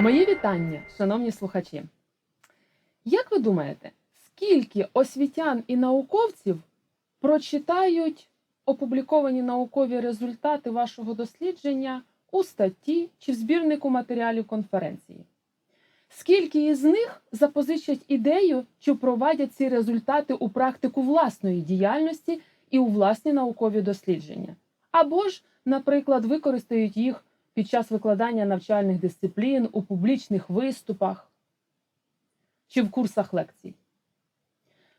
Мої вітання, шановні слухачі. Як ви думаєте, скільки освітян і науковців прочитають опубліковані наукові результати вашого дослідження у статті чи в збірнику матеріалів конференції? Скільки із них запозичать ідею чи впровадять ці результати у практику власної діяльності і у власні наукові дослідження? Або ж, наприклад, використають їх під час викладання навчальних дисциплін, у публічних виступах чи в курсах лекцій?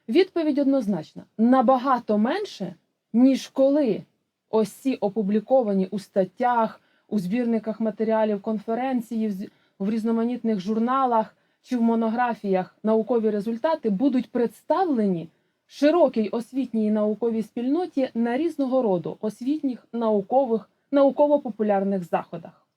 Відповідь однозначна: набагато менше, ніж коли ось ці опубліковані у статтях, у збірниках матеріалів конференції, в різноманітних журналах чи в монографіях наукові результати будуть представлені широкій освітній і науковій спільноті на різного роду освітніх, наукових, науково-популярних заходах.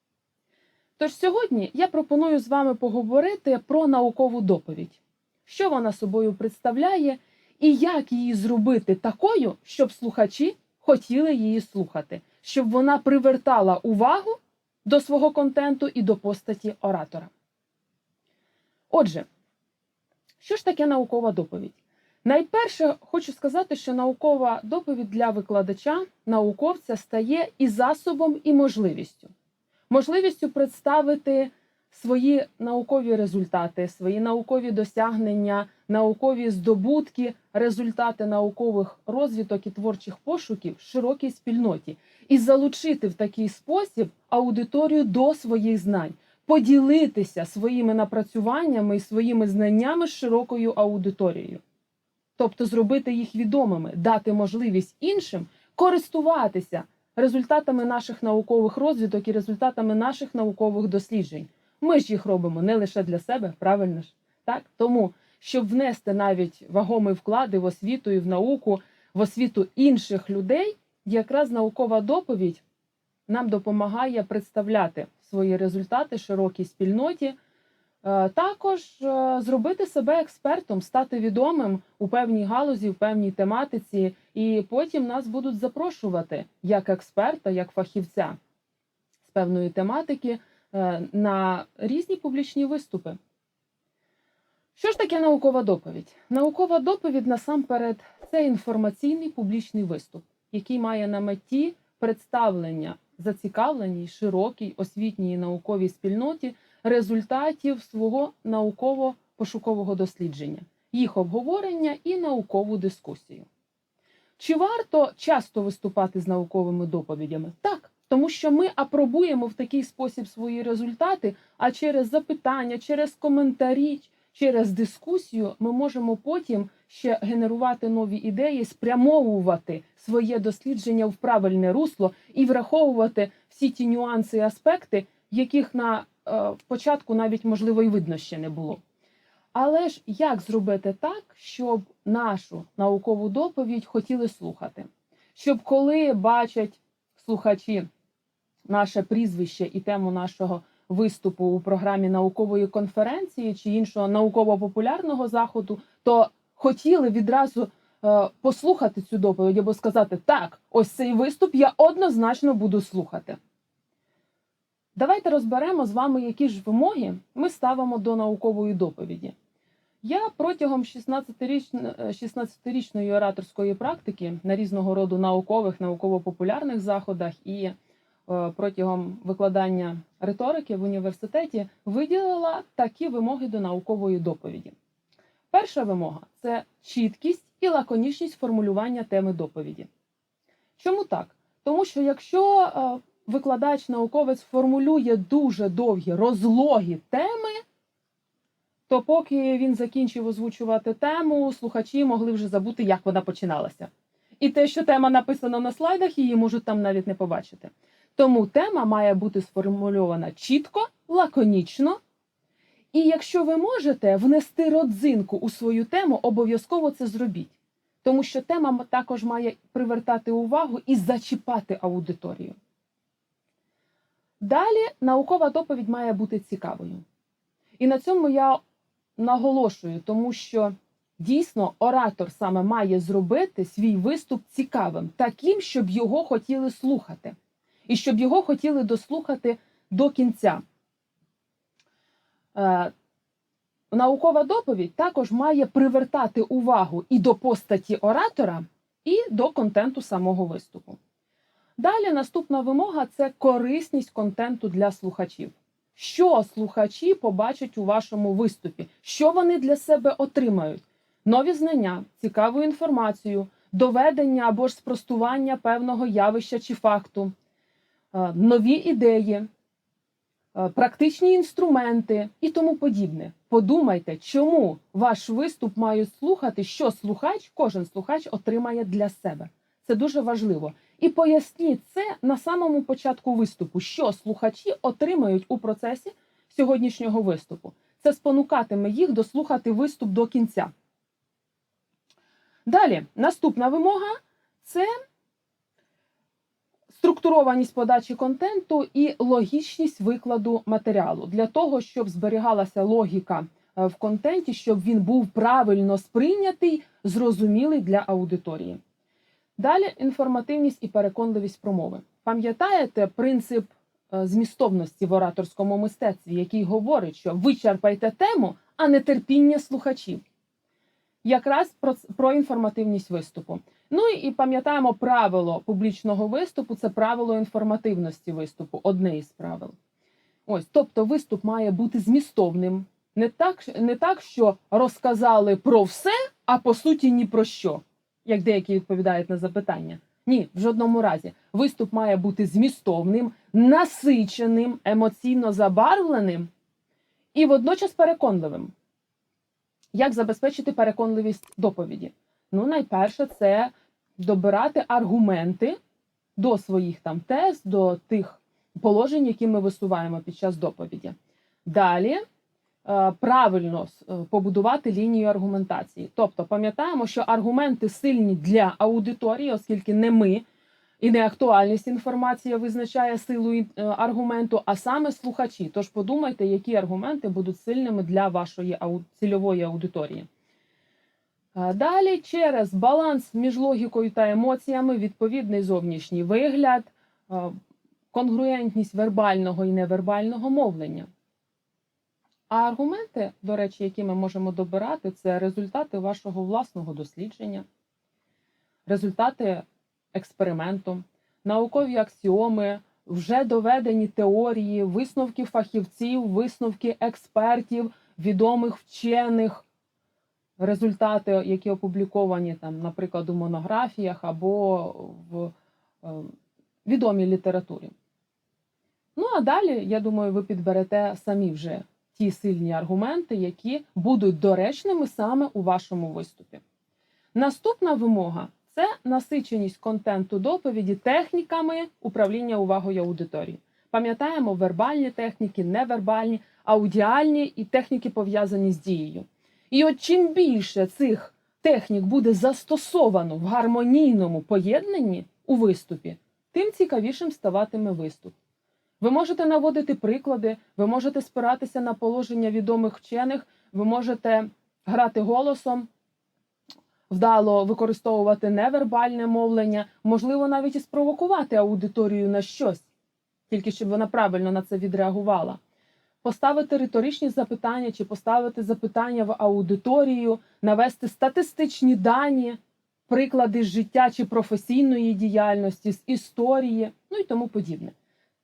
Тож сьогодні я пропоную з вами поговорити про наукову доповідь, що вона собою представляє і як її зробити такою, щоб слухачі хотіли її слухати, щоб вона привертала увагу до свого контенту і до постаті оратора. Отже, що ж таке наукова доповідь? Найперше хочу сказати, що наукова доповідь для викладача, науковця стає і засобом, і можливістю. Можливістю представити свої наукові результати, свої наукові досягнення, наукові здобутки, результати наукових розвиток і творчих пошуків широкій спільноті і залучити в такий спосіб аудиторію до своїх знань, поділитися своїми напрацюваннями і своїми знаннями з широкою аудиторією. Тобто зробити їх відомими, дати можливість іншим користуватися результатами наших наукових розвиток і результатами наших наукових досліджень. Ми ж їх робимо не лише для себе, правильно ж? Так? Тому, щоб внести навіть вагомий вклади в освіту і в науку, в освіту інших людей, якраз наукова доповідь нам допомагає представляти свої результати широкій спільноті. Е, Також е, зробити себе експертом, стати відомим у певній галузі, в певній тематиці, і потім нас будуть запрошувати як експерта, як фахівця з певної тематики е, на різні публічні виступи. Що ж таке наукова доповідь? Наукова доповідь насамперед це інформаційний публічний виступ, який має на меті представлення зацікавленій, широкій освітній і науковій спільноті результатів свого науково-пошукового дослідження, їх обговорення і наукову дискусію. Чи варто часто виступати з науковими доповідями? Так, тому що ми апробуємо в такий спосіб свої результати, а через запитання, через коментарі, через дискусію ми можемо потім ще генерувати нові ідеї, спрямовувати своє дослідження в правильне русло і враховувати всі ті нюанси і аспекти, яких на початку навіть можливо і видно ще не було. Але ж як зробити так, щоб нашу наукову доповідь хотіли слухати? Щоб коли бачать слухачі наше прізвище і тему нашого виступу у програмі наукової конференції чи іншого науково-популярного заходу, то хотіли відразу е, послухати цю доповідь або сказати: так, ось цей виступ я однозначно буду слухати. Давайте розберемо з вами, які ж вимоги ми ставимо до наукової доповіді. Я протягом 16-річн- е, 16-річної ораторської практики на різного роду наукових, науково-популярних заходах і е, протягом викладання риторики в університеті виділила такі вимоги до наукової доповіді. Перша вимога це чіткість і лаконічність формулювання теми доповіді. Чому так? Тому що якщо е, викладач, науковець формулює дуже довгі розлогі теми, то поки він закінчив озвучувати тему, слухачі могли вже забути, як вона починалася. І те, що тема написана на слайдах, її можуть там навіть не побачити. Тому тема має бути сформульована чітко, лаконічно. І якщо ви можете внести родзинку у свою тему, обов'язково це зробіть. Тому що тема також має привертати увагу і зачіпати аудиторію. Далі наукова доповідь має бути цікавою. І на цьому я наголошую, тому що дійсно оратор саме має зробити свій виступ цікавим, таким, щоб його хотіли слухати, і щоб його хотіли дослухати до кінця. Е, наукова доповідь також має привертати увагу і до постаті оратора, і до контенту самого виступу. Далі наступна вимога це корисність контенту для слухачів. Що слухачі побачать у вашому виступі? Що вони для себе отримають? Нові знання, цікаву інформацію, доведення або ж спростування певного явища чи факту, е, нові ідеї, е, практичні інструменти і тому подібне. Подумайте, чому ваш виступ мають слухати, що слухач, кожен слухач отримає для себе. Це дуже важливо. І поясніть це на самому початку виступу, що слухачі отримають у процесі сьогоднішнього виступу. Це спонукатиме їх дослухати виступ до кінця. Далі, наступна вимога це структурованість подачі контенту і логічність викладу матеріалу для того, щоб зберігалася логіка е, в контенті, щоб він був правильно сприйнятий, зрозумілий для аудиторії. Далі інформативність і переконливість промови. Пам'ятаєте принцип е, змістовності в ораторському мистецтві, який говорить, що вичерпайте тему, а не терпіння слухачів. Якраз про, про інформативність виступу. Ну і пам'ятаємо правило публічного виступу це правило інформативності виступу, одне із правил. Ось, тобто, виступ має бути змістовним. Не так, не так, що розказали про все, а по суті ні про що, як деякі відповідають на запитання. Ні, в жодному разі. Виступ має бути змістовним, насиченим, емоційно забарвленим і водночас переконливим. Як забезпечити переконливість доповіді? Ну, найперше, це добирати аргументи до своїх там тез, до тих положень, які ми висуваємо під час доповіді. Далі правильно е, побудувати лінію аргументації. Тобто, пам'ятаємо, що аргументи сильні для аудиторії, оскільки не ми і не актуальність інформації визначає силу е, аргументу, а саме слухачі. Тож подумайте, які аргументи будуть сильними для вашої цільової аудиторії. Далі через баланс між логікою та емоціями, відповідний зовнішній вигляд, конгруентність вербального і невербального мовлення. А аргументи, до речі, які ми можемо добирати, це результати вашого власного дослідження, результати експерименту, наукові аксіоми, вже доведені теорії, висновки фахівців, висновки експертів, відомих вчених результати, які опубліковані там, наприклад, у монографіях або в е, відомій літературі. Ну, а далі, я думаю, ви підберете самі вже ті сильні аргументи, які будуть доречними саме у вашому виступі. Наступна вимога це насиченість контенту доповіді техніками управління увагою аудиторії. Пам'ятаємо вербальні техніки, невербальні, аудіальні і техніки пов'язані з дією. І от чим більше цих технік буде застосовано в гармонійному поєднанні у виступі, тим цікавішим ставатиме виступ. Ви можете наводити приклади, ви можете спиратися на положення відомих вчених, ви можете грати голосом, вдало використовувати невербальне мовлення, можливо, навіть і спровокувати аудиторію на щось, тільки щоб вона правильно на це відреагувала поставити риторичні запитання чи поставити запитання в аудиторію, навести статистичні дані, приклади з життя чи професійної діяльності, з історії, ну і тому подібне.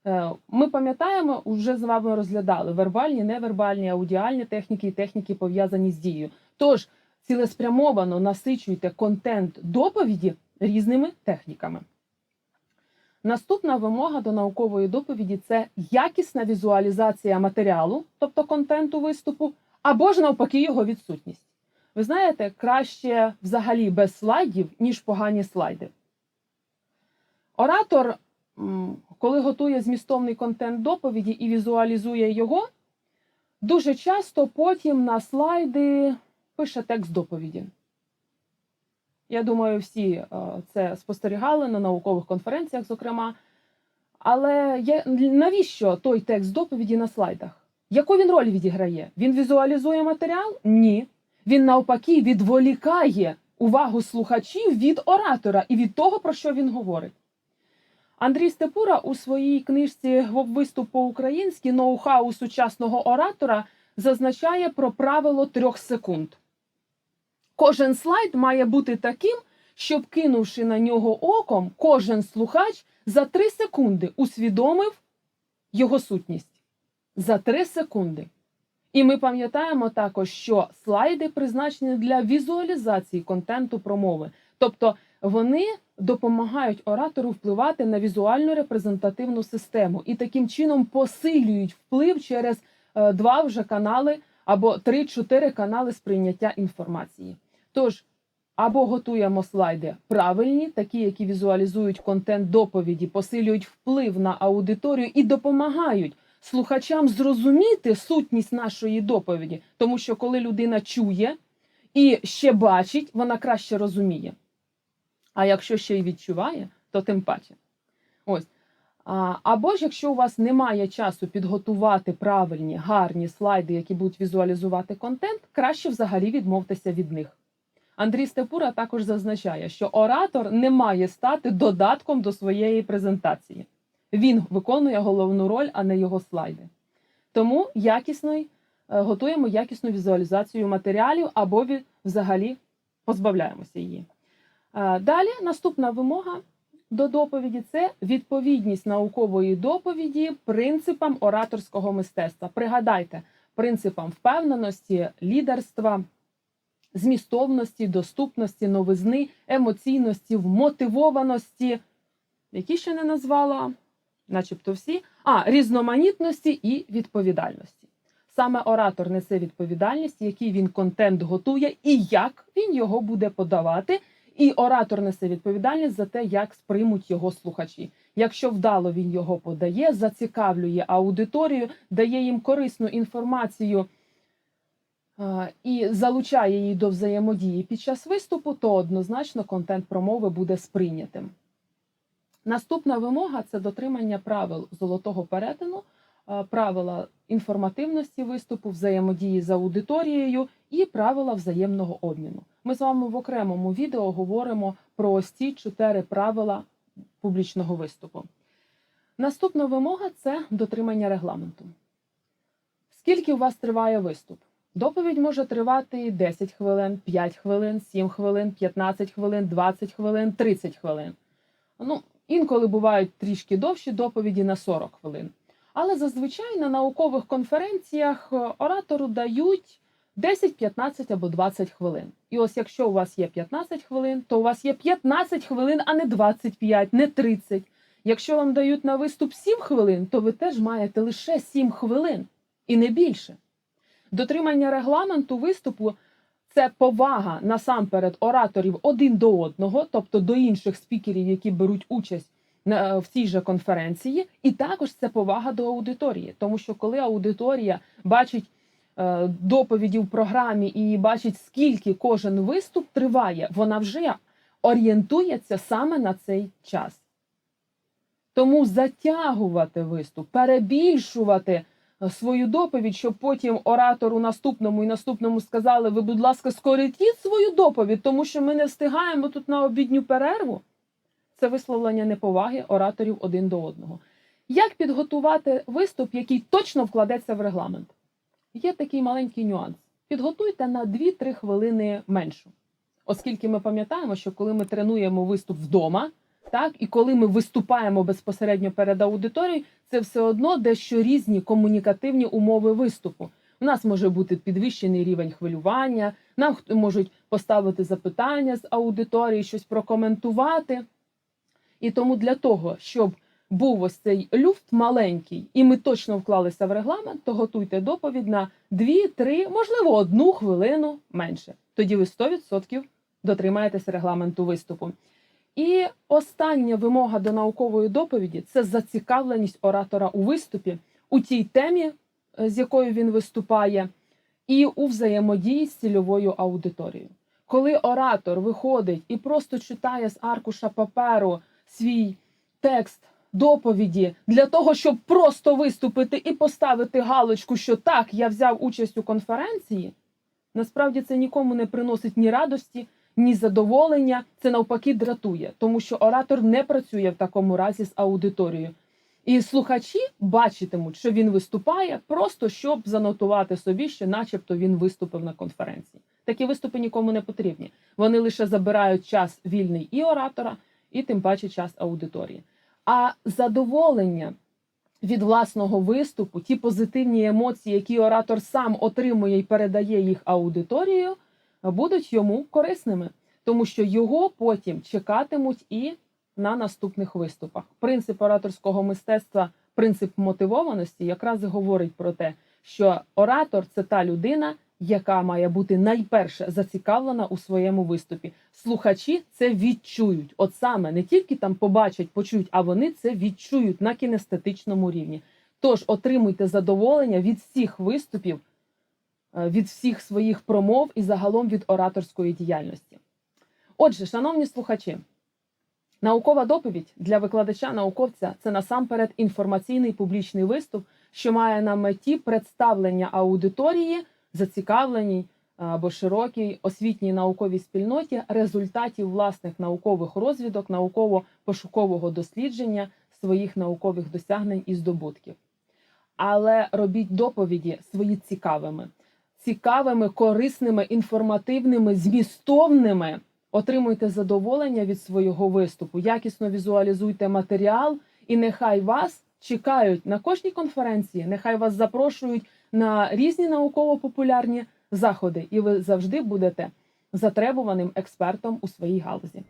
Е, ми пам'ятаємо, вже з вами розглядали вербальні, невербальні, аудіальні техніки і техніки пов'язані з дією. Тож цілеспрямовано насичуйте контент доповіді різними техніками. Наступна вимога до наукової доповіді це якісна візуалізація матеріалу, тобто контенту виступу, або ж навпаки його відсутність. Ви знаєте, краще взагалі без слайдів, ніж погані слайди. Оратор, коли готує змістовний контент доповіді і візуалізує його, дуже часто потім на слайди пише текст доповіді. Я думаю, всі е, це спостерігали на наукових конференціях, зокрема. Але є, навіщо той текст доповіді на слайдах? Яку він роль відіграє? Він візуалізує матеріал? Ні. Він навпаки відволікає увагу слухачів від оратора і від того, про що він говорить. Андрій Степура у своїй книжці Виступ по-українськи ноу-хау сучасного оратора зазначає про правило трьох секунд. Кожен слайд має бути таким, щоб, кинувши на нього оком, кожен слухач за 3 секунди усвідомив його сутність. За 3 секунди. І ми пам'ятаємо також, що слайди призначені для візуалізації контенту промови. Тобто вони допомагають оратору впливати на візуальну репрезентативну систему і таким чином посилюють вплив через е, два вже канали або три-чотири канали сприйняття інформації. Тож або готуємо слайди правильні, такі, які візуалізують контент доповіді, посилюють вплив на аудиторію і допомагають слухачам зрозуміти сутність нашої доповіді, тому що коли людина чує і ще бачить, вона краще розуміє. А якщо ще й відчуває, то тим паче. Ось. Або ж якщо у вас немає часу підготувати правильні, гарні слайди, які будуть візуалізувати контент, краще взагалі відмовтеся від них. Андрій Степура також зазначає, що оратор не має стати додатком до своєї презентації. Він виконує головну роль, а не його слайди. Тому якісний, е, готуємо якісну візуалізацію матеріалів або взагалі позбавляємося її. Далі наступна вимога до доповіді це відповідність наукової доповіді принципам ораторського мистецтва. Пригадайте, принципам впевненості, лідерства, змістовності, доступності, новизни, емоційності, вмотивованості, які ще не назвала, начебто всі, а різноманітності і відповідальності. Саме оратор несе відповідальність, який він контент готує і як він його буде подавати. І оратор несе відповідальність за те, як сприймуть його слухачі. Якщо вдало він його подає, зацікавлює аудиторію, дає їм корисну інформацію і залучає її до взаємодії під час виступу, то однозначно контент промови буде сприйнятим. Наступна вимога це дотримання правил золотого перетину, правила інформативності виступу, взаємодії з аудиторією і правила взаємного обміну. Ми з вами в окремому відео говоримо про ось ці чотири правила публічного виступу. Наступна вимога це дотримання регламенту. Скільки у вас триває виступ? Доповідь може тривати 10 хвилин, 5 хвилин, 7 хвилин, 15 хвилин, 20 хвилин, 30 хвилин. Ну, інколи бувають трішки довші доповіді на 40 хвилин. Але зазвичай на наукових конференціях е, оратору дають 10, 15 або 20 хвилин. І ось якщо у вас є 15 хвилин, то у вас є 15 хвилин, а не 25, не 30. Якщо вам дають на виступ 7 хвилин, то ви теж маєте лише 7 хвилин і не більше. Дотримання регламенту виступу це повага насамперед ораторів один до одного, тобто до інших спікерів, які беруть участь в цій же конференції, і також це повага до аудиторії, тому що коли аудиторія бачить е, доповіді в програмі і бачить, скільки кожен виступ триває, вона вже орієнтується саме на цей час. Тому затягувати виступ, перебільшувати е, свою доповідь, щоб потім оратору наступному і наступному сказали: ви, будь ласка, скоротіть свою доповідь, тому що ми не встигаємо тут на обідню перерву. Це висловлення неповаги ораторів один до одного. Як підготувати виступ, який точно вкладеться в регламент? Є такий маленький нюанс. Підготуйте на 2-3 хвилини меншу. Оскільки ми пам'ятаємо, що коли ми тренуємо виступ вдома, так, і коли ми виступаємо безпосередньо перед аудиторією, це все одно дещо різні комунікативні умови виступу. У нас може бути підвищений рівень хвилювання, нам можуть поставити запитання з аудиторії, щось прокоментувати. І тому для того, щоб був ось цей люфт маленький, і ми точно вклалися в регламент, то готуйте доповідь на 2-3, можливо, одну хвилину менше. Тоді ви 100% дотримаєтеся регламенту виступу. І остання вимога до наукової доповіді це зацікавленість оратора у виступі, у тій темі, е, з якою він виступає, і у взаємодії з цільовою аудиторією. Коли оратор виходить і просто читає з аркуша паперу свій текст доповіді для того, щоб просто виступити і поставити галочку, що так, я взяв участь у конференції, насправді це нікому не приносить ні радості, ні задоволення. Це навпаки дратує, тому що оратор не працює в такому разі з аудиторією. І слухачі бачитимуть, що він виступає, просто щоб занотувати собі, що, начебто, він виступив на конференції. Такі виступи нікому не потрібні. Вони лише забирають час вільний і оратора, і тим паче час аудиторії. А задоволення від власного виступу, ті позитивні емоції, які оратор сам отримує і передає їх аудиторію, будуть йому корисними, тому що його потім чекатимуть і на наступних виступах. Принцип ораторського мистецтва, принцип мотивованості, якраз говорить про те, що оратор це та людина, яка має бути найперше зацікавлена у своєму виступі. Слухачі це відчують. От саме не тільки там побачать, почують, а вони це відчують на кінестетичному рівні. Тож отримуйте задоволення від всіх виступів, е, від всіх своїх промов і загалом від ораторської діяльності. Отже, шановні слухачі, наукова доповідь для викладача-науковця це насамперед інформаційний публічний виступ, що має на меті представлення аудиторії, зацікавленій або широкій освітній науковій спільноті результатів власних наукових розвідок, науково-пошукового дослідження своїх наукових досягнень і здобутків. Але робіть доповіді свої цікавими, цікавими, корисними, інформативними, змістовними. Отримуйте задоволення від свого виступу, якісно візуалізуйте матеріал, і нехай вас чекають на кожній конференції, нехай вас запрошують на різні науково-популярні заходи, і ви завжди будете затребуваним експертом у своїй галузі.